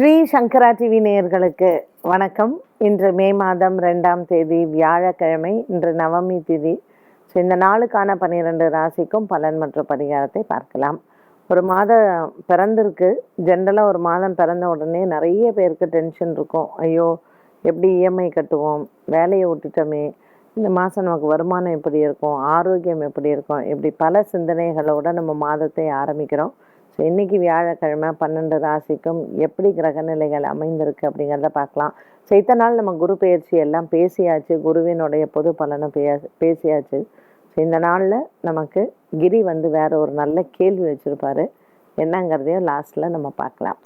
ஸ்ரீ சங்கரா TV நேயர்களுக்கு வணக்கம். இன்று மே மாதம் ரெண்டாம் தேதி வியாழக்கிழமை இன்று நவமி திதி. ஸோ இந்த நாளுக்கான பன்னிரெண்டு ராசிக்கும் பலன் மற்றும் பரிகாரத்தை பார்க்கலாம். ஒரு மாதம் பிறந்திருக்கு. ஜென்ரலாக ஒரு மாதம் பிறந்த உடனே நிறைய பேருக்கு டென்ஷன் இருக்கும். ஐயோ எப்படி இஎம்ஐ கட்டுவோம்? வேலையை விட்டுட்டோமே. இந்த மாதம் நமக்கு வருமானம் எப்படி இருக்கும்? ஆரோக்கியம் எப்படி இருக்கும்? இப்படி பல சிந்தனைகளோட நம்ம மாதத்தை ஆரம்பிக்கிறோம். ஸோ இன்னைக்கு வியாழக்கிழமை பன்னெண்டு ராசிக்கும் எப்படி கிரகநிலைகள் அமைந்திருக்கு அப்படிங்கிறத பார்க்கலாம். ஸோ இத்தனை நாள் நம்ம குரு பயிற்சி எல்லாம் பேசியாச்சு குருவினுடைய பொது பலனும் பேசியாச்சு. ஸோ இந்த நாளில் நமக்கு கிரி வந்து வேற ஒரு நல்ல கேள்வி வச்சுருப்பாரு. என்னங்கிறதையும் லாஸ்ட்டில் நம்ம பார்க்கலாம்.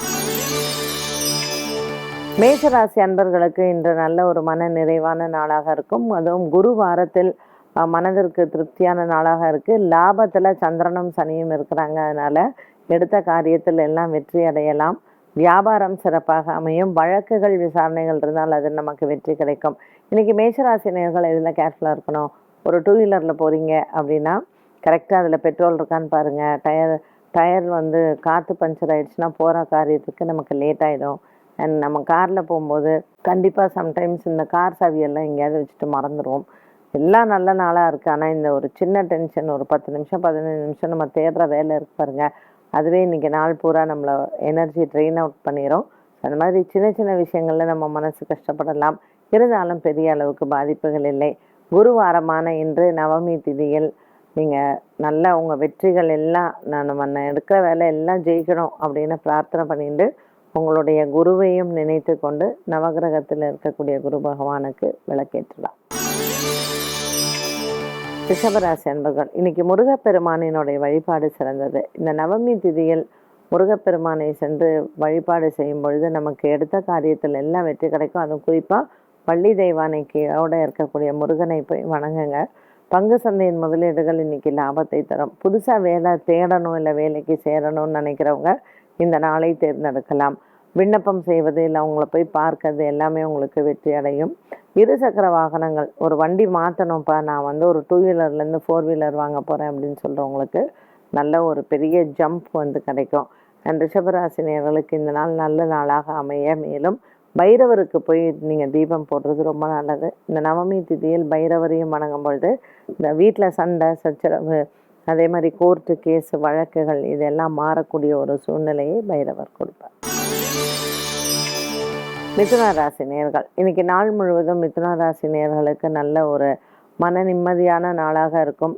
மேஷராசி அன்பர்களுக்கு இன்று நல்ல ஒரு மன நிறைவான நாளாக இருக்கும். அதுவும் குரு வாரத்தில் மனதிற்கு திருப்தியான நாளாக இருக்கு. லாபத்தில் சந்திரனும் சனியும் இருக்கிறாங்க. அதனால எடுத்த காரியத்தில் எல்லாம் வெற்றி அடையலாம். வியாபாரம் சிறப்பாக அமையும். வழக்குகள் விசாரணைகள் இருந்தால் அது நமக்கு வெற்றி கிடைக்கும். இன்னைக்கு மேஷராசினியர்கள் இதில் கேர்ஃபுல்லாக இருக்கணும்? ஒரு டூ வீலரில் போகிறீங்க அப்படின்னா கரெக்டாக அதில் பெட்ரோல் இருக்கான்னு பாருங்கள் டயர் டயர் வந்து காற்று பஞ்சர் ஆகிடுச்சுன்னா போகிற காரியத்துக்கு நமக்கு லேட் ஆகிடும் அண்ட் நம்ம காரில் போகும்போது கண்டிப்பாக சம்டைம்ஸ் இந்த கார் சாவியெல்லாம் எங்கேயாவது வச்சுட்டு மறந்துடுவோம் எல்லாம் நல்ல நாளாக இருக்குது ஆனால் இந்த ஒரு சின்ன டென்ஷன் ஒரு பத்து நிமிஷம் பதினஞ்சு நிமிஷம் நம்ம தேடுற வேலை இருக்கு பாருங்கள் அதுவே இன்றைக்கி நாள் பூரா நம்மளை எனர்ஜி ட்ரெயின் அவுட் பண்ணிடும் அந்த மாதிரி சின்ன சின்ன விஷயங்களில் நம்ம மனசு கஷ்டப்படலாம். இருந்தாலும் பெரிய அளவுக்கு பாதிப்புகள் இல்லை. குருவாரமான இன்று நவமி திதியில் நீங்கள் நல்ல உங்கள் வெற்றிகள் எல்லாம் நான் நம்ம எடுக்கிற வேலை எல்லாம் ஜெயிக்கணும் அப்படின்னு பிரார்த்தனை பண்ணிட்டு உங்களுடைய குருவையும் நினைத்து கொண்டு நவகிரகத்தில் இருக்கக்கூடிய குரு பகவானுக்கு விளக்கேற்றலாம். ரிஷபராசி அன்பர்கள் இன்னைக்கு முருகப்பெருமானினுடைய வழிபாடு சிறந்தது. இந்த நவமி திதியில் முருகப்பெருமானை சென்று வழிபாடு செய்யும் பொழுது நமக்கு எடுத்த காரியத்தில் எல்லாம் வெற்றி கிடைக்கும். அதுவும் குறிப்பாக பள்ளி தெய்வானைக்கையோட இருக்கக்கூடிய முருகனை போய் வணங்குங்க. பங்கு சந்தையின் முதலீடுகள் இன்னைக்கு லாபத்தை தரும். புதுசாக வேலை தேடணும் இல்லை வேலைக்கு சேரணும்னு நினைக்கிறவங்க இந்த நாளை தேர்ந்தெடுக்கலாம். விண்ணப்பம் செய்வது இல்லை அவங்கள போய் பார்க்கறது எல்லாமே உங்களுக்கு வெற்றி அடையும். இருசக்கர வாகனங்கள் ஒரு வண்டி மாற்றணும்ப்பா நான் வந்து ஒரு டூ வீலர்லேருந்து ஃபோர் வீலர் வாங்க போகிறேன் அப்படின்னு சொல்கிறவங்களுக்கு நல்ல ஒரு பெரிய ஜம்ப் வந்து கிடைக்கும். அண்ட் ரிஷபராசினியர்களுக்கு இந்த நாள் நல்ல நாளாக அமைய. மேலும் பைரவருக்கு போய் நீங்கள் தீபம் போடுறது ரொம்ப நல்லது. இந்த நவமி திதியில் பைரவரையும் வணங்கும் பொழுது இந்த வீட்டில் சண்டை சச்சரவு அதே மாதிரி கோர்ட்டு கேஸ் வழக்குகள் இதெல்லாம் மாறக்கூடிய ஒரு சூழ்நிலையை பைரவர் கொடுப்பார். மிதுன ராசி நேர்கள். இன்னைக்கு நாள் முழுவதும் மிதுன ராசி நேர்களுக்கு நல்ல ஒரு மன நிம்மதியான நாளாக இருக்கும்.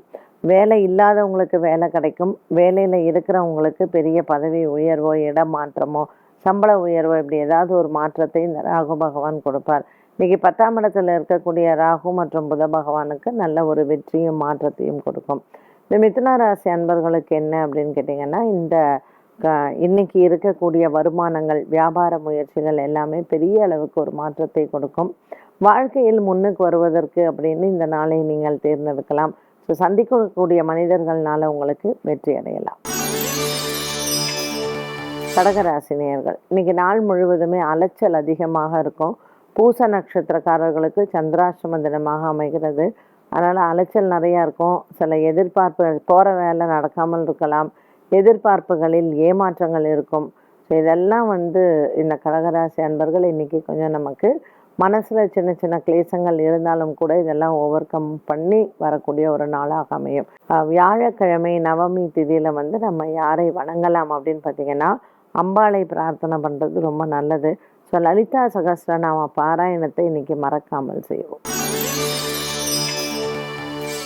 வேலை இல்லாதவங்களுக்கு வேலை கிடைக்கும். வேலையில் இருக்கிறவங்களுக்கு பெரிய பதவி உயர்வோ இடம் மாற்றமோ சம்பள உயர்வோ இப்படி ஏதாவது ஒரு மாற்றத்தை இந்த ராகு பகவான் கொடுப்பார். இன்னைக்கு பத்தாம் இடத்துல இருக்கக்கூடிய ராகு மற்றும் புத பகவானுக்கு நல்ல ஒரு வெற்றியும் மாற்றத்தையும் கொடுக்கும். இந்த மிதுன ராசி அன்பர்களுக்கு என்ன அப்படின்னு கேட்டிங்கன்னா இந்த க- இன்னைக்கு இருக்கக்கூடிய வருமானங்கள் வியாபார முயற்சிகள் எல்லாமே பெரிய அளவுக்கு ஒரு மாற்றத்தை கொடுக்கும். வாழ்க்கையில் முன்னுக்கு வருவதற்கு அப்படின்னு இந்த நாளை நீங்கள் தேர்ந்தெடுக்கலாம். ஸோ சந்திக்கக்கூடிய மனிதர்கள்னால உங்களுக்கு வெற்றி அடையலாம். கடகராசினியர்கள் இன்னைக்கு நாள் முழுவதுமே அலைச்சல் அதிகமாக இருக்கும். பூச நட்சத்திரக்காரர்களுக்கு சந்திராஷ்டம தினமாக அமைகிறது. அதனால் அலைச்சல் நிறையா இருக்கும். சில எதிர்பார்ப்பு போகிற வேலை நடக்காமல் இருக்கலாம். எதிர்பார்ப்புகளில் ஏமாற்றங்கள் இருக்கும். ஸோ இதெல்லாம் வந்து இந்த கடகராசி அன்பர்கள் இன்னைக்கு கொஞ்சம் நமக்கு மனசில் சின்ன சின்ன கிளேசங்கள் இருந்தாலும் கூட இதெல்லாம் ஓவர் கம் பண்ணி வரக்கூடிய ஒரு நாளாக அமையும். வியாழக்கிழமை நவமி திதியில் வந்து நம்ம யாரை வணங்கலாம் அப்படின்னு பார்த்தீங்கன்னா அம்பாளை பிரார்த்தனை பண்ணுறது ரொம்ப நல்லது. ஸோ லலிதா சகஸ்ரநாம பாராயணத்தை இன்றைக்கி மறக்காமல் செய்வோம்.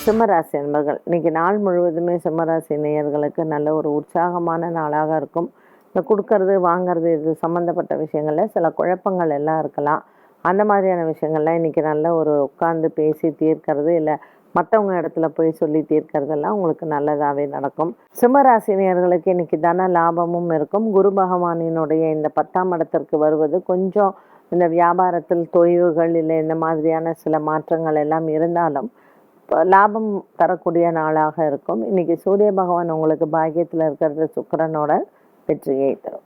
சிம்மராசி அன்பர்கள். இன்னைக்கு நாள் முழுவதுமே சிம்மராசி நேயர்களுக்கு நல்ல ஒரு உற்சாகமான நாளாக இருக்கும். இந்த கொடுக்கறது வாங்குறது இது சம்மந்தப்பட்ட விஷயங்களில் சில குழப்பங்கள் எல்லாம் இருக்கலாம். அந்த மாதிரியான விஷயங்கள்லாம் இன்னைக்கு நல்ல ஒரு உட்காந்து பேசி தீர்க்கறது இல்லை மற்றவங்க இடத்துல போய் சொல்லி தீர்க்கறதெல்லாம் உங்களுக்கு நல்லதாகவே நடக்கும். சிம்மராசினியர்களுக்கு இன்னைக்கு தன லாபமும் இருக்கும். குரு பகவானினுடைய இந்த பத்தாம் இடத்திற்கு வருவது கொஞ்சம் இந்த வியாபாரத்தில் தொய்வுகள் இல்லை இந்த மாதிரியான சில மாற்றங்கள் எல்லாம் இருந்தாலும் லாபம் தரக்கூடிய நாளாக இருக்கும். இன்றைக்கி சூரிய பகவான் உங்களுக்கு பாக்கியத்தில் இருக்கிறது சுக்கிரனோட வெற்றியை தரும்.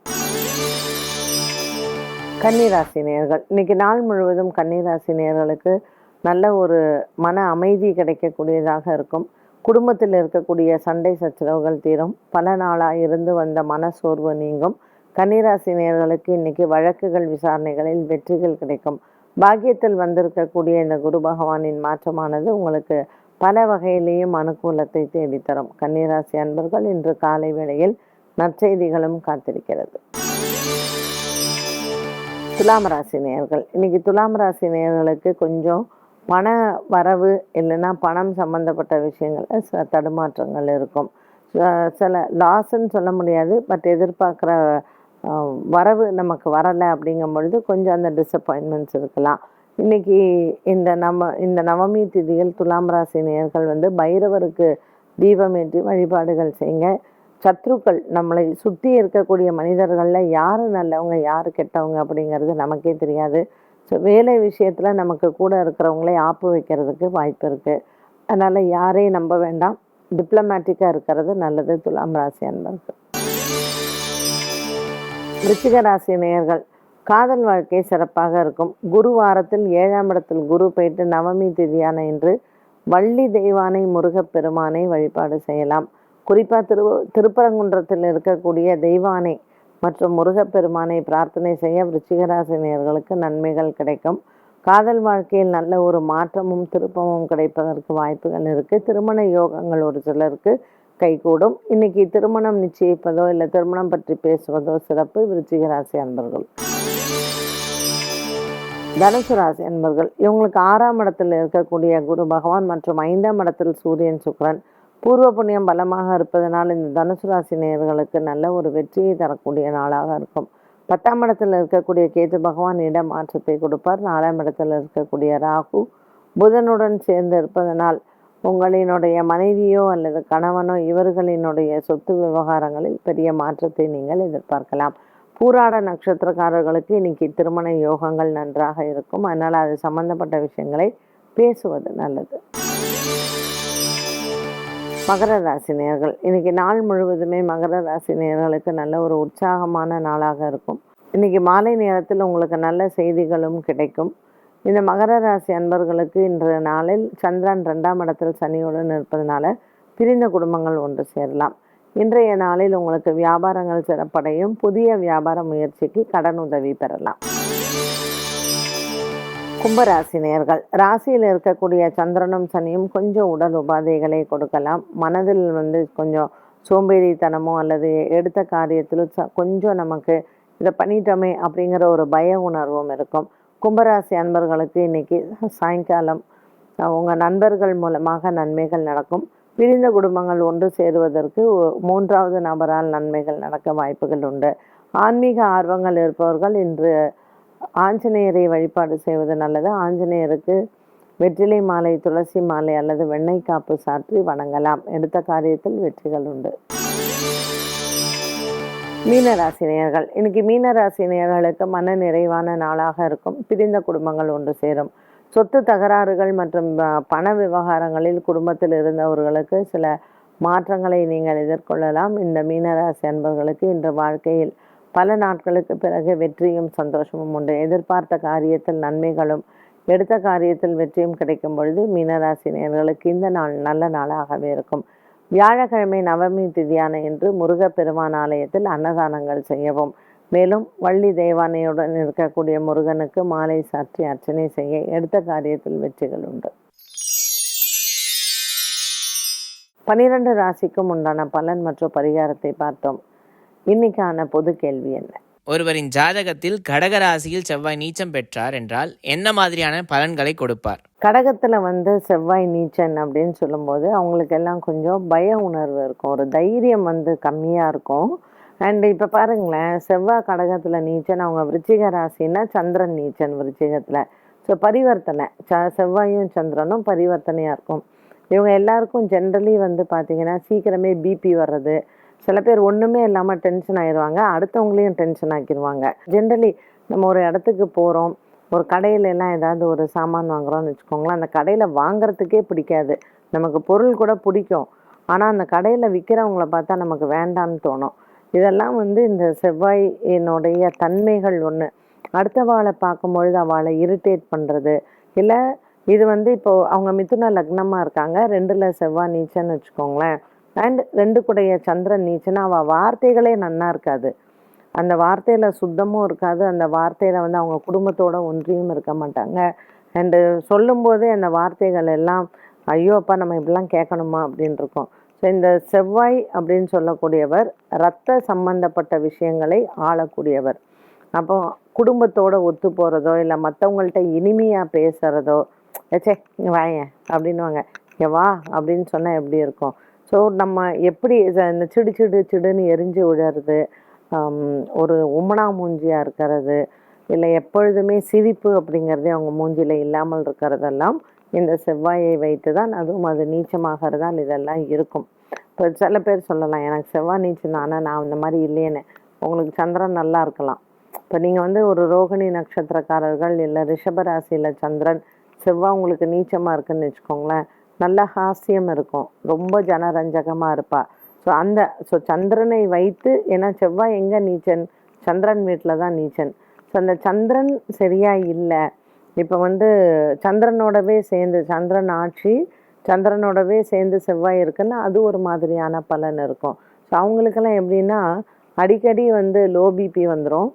கன்னிராசி நேர்கள். இன்னைக்கு நாள் முழுவதும் கன்னிராசி நேர்களுக்கு நல்ல ஒரு மன அமைதி கிடைக்கக்கூடியதாக இருக்கும். குடும்பத்தில் இருக்கக்கூடிய சண்டை சச்சரவுகள் தீரும். பல நாளாக இருந்து வந்த மன சோர்வு நீங்கும். கன்னிராசி நேர்களுக்கு இன்னைக்கு வழக்குகள் விசாரணைகளில் வெற்றிகள் கிடைக்கும். பாக்கியத்தில் வந்திருக்கக்கூடிய இந்த குரு பகவானின் மாற்றமானது உங்களுக்கு பல வகையிலேயும் அனுகூலத்தை தேடித்தரும். கன்னிராசி அன்பர்கள் இன்று காலை வேளையில் நற்செய்திகளும் காத்திருக்கிறது. துலாம் ராசி நேயர்கள். இன்னைக்கு துலாம் ராசி நேயர்களுக்கு கொஞ்சம் பண வரவு இல்லைன்னா பணம் சம்பந்தப்பட்ட விஷயங்களில் சில தடுமாற்றங்கள் இருக்கும். ச- சில லாஸ்ன்னு சொல்ல முடியாது. பட் எதிர்பார்க்குற வரவு நமக்கு வரலை அப்படிங்கும் பொழுது கொஞ்சம் அந்த டிசப்பாயின்மெண்ட்ஸ் இருக்கலாம். இன்னைக்கு இந்த நம்ம இந்த நவமி திதியில் துலாம் ராசி நேர்கள் வந்து பைரவருக்கு தீபமேற்றி வழிபாடுகள் செய்யுங்க. சத்ருக்கள் நம்மளை சுற்றி இருக்கக்கூடிய மனிதர்களில் யார் நல்லவங்க யார் கெட்டவங்க அப்படிங்கிறது நமக்கே தெரியாது. ஸோ வேலை விஷயத்தில் நமக்கு கூட இருக்கிறவங்களே ஆப்பு வைக்கிறதுக்கு வாய்ப்பு இருக்குது அதனால் யாரையும் நம்ப வேண்டாம். டிப்ளமேட்டிக்காக இருக்கிறது நல்லது துலாம் ராசி அன்பர்கள் விருச்சிக ராசி நேயர்கள் காதல் வாழ்க்கை சிறப்பாக இருக்கும். குரு வாரத்தில் ஏழாம் இடத்தில் குரு போயிட்டு நவமி திதியான இன்று வள்ளி தெய்வானை முருகப்பெருமானை வழிபாடு செய்யலாம். குறிப்பாக திரு திருப்பரங்குன்றத்தில் இருக்கக்கூடிய தெய்வானை மற்றும் முருகப்பெருமானை பிரார்த்தனை செய்ய விருச்சிகராசி நேயர்களுக்கு நன்மைகள் கிடைக்கும். காதல் வாழ்க்கையில் நல்ல ஒரு மாற்றமும் திருப்பமும் கிடைப்பதற்கு வாய்ப்புகள் இருக்குது திருமண யோகங்கள் ஒரு சிலருக்கு கைகூடும். இன்னைக்கு திருமணம் நிச்சயிப்பதோ இல்லை திருமணம் பற்றி பேசுவதோ சிறப்பு. விருச்சிக ராசி அன்பர்கள். தனுசு ராசி அன்பர்கள் இவங்களுக்கு ஆறாம் இடத்தில் இருக்கக்கூடிய குரு பகவான் மற்றும் ஐந்தாம் இடத்தில் சூரியன் சுக்கரன் பூர்வ புண்ணியம் பலமாக இருப்பதனால் இந்த தனுசு ராசி நேயர்களுக்கு நல்ல ஒரு வெற்றியை தரக்கூடிய நாளாக இருக்கும். பத்தாம் இடத்தில் இருக்கக்கூடிய கேது பகவான் இடம் மாற்றத்தை கொடுப்பார். நாலாம் இடத்தில் இருக்கக்கூடிய ராகு புதனுடன் சேர்ந்து இருப்பதனால் உங்களினுடைய மனைவியோ அல்லது கணவனோ இவர்களினுடைய சொத்து விவகாரங்களில் பெரிய மாற்றத்தை நீங்கள் எதிர்பார்க்கலாம். பூராட நட்சத்திரக்காரர்களுக்கு இன்னைக்கு திருமண யோகங்கள் நன்றாக இருக்கும். அதனால் அது சம்பந்தப்பட்ட விஷயங்களை பேசுவது நல்லது. மகர ராசி இன்னைக்கு நாள் முழுவதுமே மகர ராசி நல்ல ஒரு உற்சாகமான நாளாக இருக்கும். இன்னைக்கு மாலை நேரத்தில் உங்களுக்கு நல்ல செய்திகளும் கிடைக்கும். இந்த மகர ராசி அன்பர்களுக்கு இன்றைய நாளில் சந்திரன் ரெண்டாம் இடத்தில் சனியுடன் இருப்பதனால பிரிந்த குடும்பங்கள் ஒன்று சேரலாம். இன்றைய நாளில் உங்களுக்கு வியாபாரங்கள் சிறப்படையும். புதிய வியாபார முயற்சிக்கு கடன் உதவி பெறலாம். கும்பராசி நேர்கள் ராசியில் இருக்கக்கூடிய சந்திரனும் சனியும் கொஞ்சம் உடல் உபாதைகளை கொடுக்கலாம். மனதில் வந்து கொஞ்சம் சோம்பேறித்தனமோ அல்லது எடுத்த காரியத்தில் ச- கொஞ்சம் நமக்கு இதை பண்ணிட்டோமே அப்படிங்கிற ஒரு பய உணர்வும் இருக்கும். கும்பராசி அன்பர்களுக்கு இன்னைக்கு சாயங்காலம் உங்கள் நண்பர்கள் மூலமாக நன்மைகள் நடக்கும். பிரிந்த குடும்பங்கள் ஒன்று சேருவதற்கு மூன்றாவது நபரால் நன்மைகள் நடக்க வாய்ப்புகள் உண்டு. ஆன்மீக ஆர்வங்கள் இருப்பவர்கள் இன்று ஆஞ்சநேயரை வழிபாடு செய்வது நல்லது. ஆஞ்சநேயருக்கு வெற்றிலை மாலை துளசி மாலை அல்லது வெண்ணெய் காப்பு சாற்றி வணங்கலாம். எடுத்த காரியத்தில் வெற்றிகள் உண்டு. மீனராசினியர்கள். இன்னைக்கு மீனராசினியர்களுக்கு மன நிறைவான நாளாக இருக்கும். பிரிந்த குடும்பங்கள் ஒன்று சேரும். சொத்து தகராறுகள் மற்றும் பண விவகாரங்களில் குடும்பத்தில் இருந்தவர்களுக்கு சில மாற்றங்களை நீங்கள் எதிர்கொள்ளலாம். இந்த மீனராசி அன்பர்களுக்கு இன்று வாழ்க்கையில் பல நாட்களுக்கு பிறகு வெற்றியும் சந்தோஷமும் உண்டு. எதிர்பார்த்த காரியத்தில் நன்மைகளும் எடுத்த காரியத்தில் வெற்றியும் கிடைக்கும் பொழுது மீனராசினியர்களுக்கு இந்த நாள் நல்ல நாளாகவே இருக்கும். வியாழக்கிழமை நவமி திதியான இன்று முருகப்பெருமான் ஆலயத்தில் அன்னதானங்கள் செய்யவும். மேலும் வள்ளி தெய்வானையுடன் இருக்கக்கூடிய முருகனுக்கு மாலை சாற்றி அர்ச்சனை செய்ய எடுத்த காரியத்தில் வெற்றிகள் உண்டு. பனிரெண்டு ராசிக்கும் உண்டான பலன் மற்றும் பரிகாரத்தை பார்த்தோம். இன்னைக்கான பொது கேள்வி என்ன? ஒருவரின் ஜாதகத்தில் கடகராசியில் செவ்வாய் நீச்சம் பெற்றார் என்றால் என்ன மாதிரியான பலன்களை கொடுப்பார்? கடகத்தில் வந்து செவ்வாய் நீச்சன் அப்படின்னு சொல்லும்போது அவங்களுக்கு எல்லாம் கொஞ்சம் பய உணர்வு இருக்கும். ஒரு தைரியம் வந்து கம்மியாக இருக்கும். அண்ட் இப்போ பாருங்களேன் செவ்வாய் கடகத்தில் நீச்சன் அவங்க விருச்சிக ராசின்னா சந்திரன் நீச்சன் விருச்சிகத்தில். ஸோ பரிவர்த்தனை. ச- செவ்வாயும் சந்திரனும் பரிவர்த்தனையாக இருக்கும். இவங்க எல்லாருக்கும் ஜென்ரலி வந்து பார்த்திங்கன்னா சீக்கிரமே பிபி வர்றது சில பேர் ஒன்றுமே இல்லாமல் டென்ஷன் ஆயிடுவாங்க. அடுத்தவங்களையும் டென்ஷன் ஆக்கிடுவாங்க ஜென்ரலி நம்ம ஒரு இடத்துக்கு போகிறோம் ஒரு கடையில எல்லாம் ஏதாவது ஒரு சாமான் வாங்குறோம்னு வச்சுக்கோங்களேன். அந்த கடையில் வாங்குறதுக்கே பிடிக்காது. நமக்கு பொருள் கூட பிடிக்கும். ஆனால் அந்த கடையில் விற்கிறவங்கள பார்த்தா நமக்கு வேண்டாம்னு தோணும். இதெல்லாம் வந்து இந்த செவ்வாயினுடைய தன்மைகள் ஒன்று அடுத்தவாளை பார்க்கும்பொழுது அவளை இரிட்டேட் பண்ணுறது இல்லை இது வந்து இப்போது அவங்க மிதுன லக்னமாக இருக்காங்க. ரெண்டில் செவ்வாய் நீச்சன்னு வச்சுக்கோங்களேன். அண்ட் ரெண்டு கூடைய சந்திரன் நீச்சுன்னா அவள் வார்த்தைகளே நன்னா இருக்காது. அந்த வார்த்தையில் சுத்தமும் இருக்காது. அந்த வார்த்தையில் வந்து அவங்க குடும்பத்தோட ஒன்றியும் இருக்க மாட்டாங்க. அண்டு சொல்லும்போதே அந்த வார்த்தைகள் எல்லாம் ஐயோ அப்பா நம்ம இப்படிலாம் கேட்கணுமா? அப்படின்னு இருக்கோம். ஸோ இந்த செவ்வாய் அப்படின்னு சொல்லக்கூடியவர் ரத்த சம்பந்தப்பட்ட விஷயங்களை ஆளக்கூடியவர். அப்போ குடும்பத்தோட ஒத்து போகிறதோ இல்லை மற்றவங்கள்ட்ட இனிமையாக பேசுகிறதோ ஏச்சே வாங்க அப்படின்வாங்க அப்படின்னுவாங்க. வா அப்படின்னு சொன்னால் எப்படி இருக்கும்? ஸோ நம்ம எப்படி இந்த சிடு சிடு சிடுன்னு எரிஞ்சு விழறது ஒரு உமனா மூஞ்சியாக இருக்கிறது இல்லை எப்பொழுதுமே சிரிப்பு அப்படிங்கிறதே அவங்க மூஞ்சியில் இல்லாமல் இருக்கிறதெல்லாம் இந்த செவ்வாயை வைத்து தான் அதுவும் அது நீச்சமாகிறதால் இதெல்லாம் இருக்கும். இப்போ சில பேர் சொல்லலாம் எனக்கு செவ்வாய் நீச்சம் ஆனால் நான் இந்த மாதிரி இல்லையேன்னு. உங்களுக்கு சந்திரன் நல்லா இருக்கலாம். இப்போ நீங்கள் வந்து ஒரு ரோகிணி நட்சத்திரக்காரர்கள் இல்லை ரிஷபராசியில் சந்திரன் செவ்வாய் உங்களுக்கு நீச்சமாக இருக்குன்னு வச்சுக்கோங்களேன். நல்ல ஹாஸ்யம் இருக்கும். ரொம்ப ஜனரஞ்சகமாக இருப்பாள் ஸோ அந்த ஸோ சந்திரனை வைத்து ஏன்னா செவ்வாய் எங்கே நீச்சன்? சந்திரன் வீட்டில் தான் நீச்சன். ஸோ அந்த சந்திரன் சரியாக இல்லை. இப்போ வந்து சந்திரனோடவே சேர்ந்து சந்திரன் ஆட்சி சந்திரனோடவே சேர்ந்து செவ்வாய் இருக்குன்னா அது ஒரு மாதிரியான பலன் இருக்கும். ஸோ அவங்களுக்கெல்லாம் எப்படின்னா அடிக்கடி வந்து லோ பிபி வந்துடும்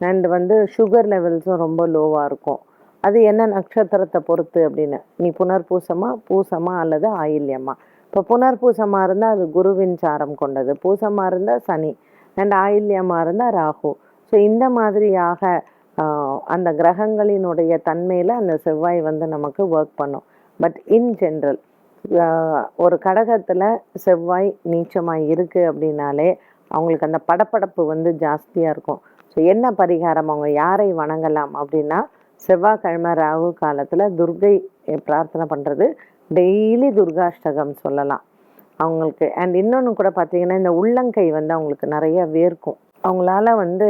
அண்ட் வந்து சுகர் லெவல்ஸும் ரொம்ப லோவாக இருக்கும். அது என்ன நட்சத்திரத்தை பொறுத்து அப்படின்னு. நீ புனர்பூசமா பூசமா அல்லது ஆயில்யமா? இப்போ புனர்பூசமாக இருந்தால் அது குருவின் சாரம் கொண்டது. பூசமாக இருந்தால் சனி. அண்ட் ஆயில்யமாக இருந்தால் ராகு. ஸோ இந்த மாதிரியாக அந்த கிரகங்களினுடைய தன்மையில் அந்த செவ்வாய் வந்து நமக்கு ஒர்க் பண்ணும். பட் இன் ஜென்ரல் ஒரு கடகத்தில் செவ்வாய் நீச்சமாக இருக்குது அப்படின்னாலே அவங்களுக்கு அந்த படப்படப்பு வந்து ஜாஸ்தியாக இருக்கும். ஸோ என்ன பரிகாரம்? அவங்க யாரை வணங்கலாம் அப்படின்னா செவ்வாய்க்கிழமை ராகு காலத்தில் துர்கை பிரார்த்தனை பண்ணுறது டெய்லி துர்காஷ்டகம் சொல்லலாம். அவங்களுக்கு அண்ட் இன்னொன்று கூட பார்த்தீங்கன்னா இந்த உள்ளங்கை வந்து அவங்களுக்கு நிறைய வேர்க்கும். அவங்களால வந்து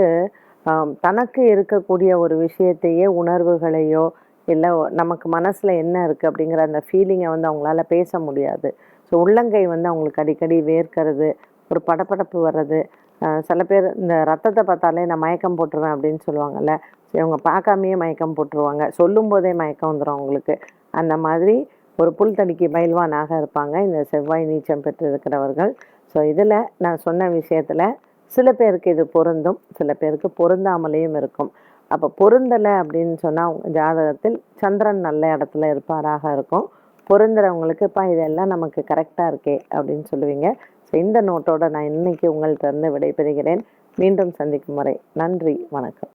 தனக்கு இருக்கக்கூடிய ஒரு விஷயத்தையே உணர்வுகளையோ இல்லை நமக்கு மனசில் என்ன இருக்குது அப்படிங்கிற அந்த ஃபீலிங்கை வந்து அவங்களால பேச முடியாது. ஸோ உள்ளங்கை வந்து அவங்களுக்கு அடிக்கடி வேர்க்கிறது ஒரு படப்படப்பு வர்றது சில பேர் இந்த ரத்தத்தை பார்த்தாலே நான் மயக்கம் போட்டுருவேன் அப்படின்னு சொல்லுவாங்கல்ல. இவங்க பார்க்காமையே மயக்கம் போட்டுருவாங்க. சொல்லும் போதே மயக்கம் வந்துடும் அவங்களுக்கு. அந்த மாதிரி ஒரு புல் தடிக்கு பயில்வானாக இருப்பாங்க இந்த செவ்வாய் நீச்சம் பெற்றிருக்கிறவர்கள். ஸோ இதில் நான் சொன்ன விஷயத்தில் சில பேருக்கு இது பொருந்தும் சில பேருக்கு பொருந்தாமலேயும் இருக்கும். அப்போ பொருந்தலை அப்படின்னு சொன்னால் அவங்க ஜாதகத்தில் சந்திரன் நல்ல இடத்துல இருப்பாராக இருக்கும். பொருந்துறவங்களுக்கு இப்போ இதெல்லாம் நமக்கு கரெக்டாக இருக்கே அப்படின்னு சொல்லுவீங்க. இந்த நோட்டோட நான் இன்னைக்கு உங்கள்கிட்ட இருந்து விடைபெறுகிறேன். மீண்டும் சந்திக்கும் வரை நன்றி வணக்கம்.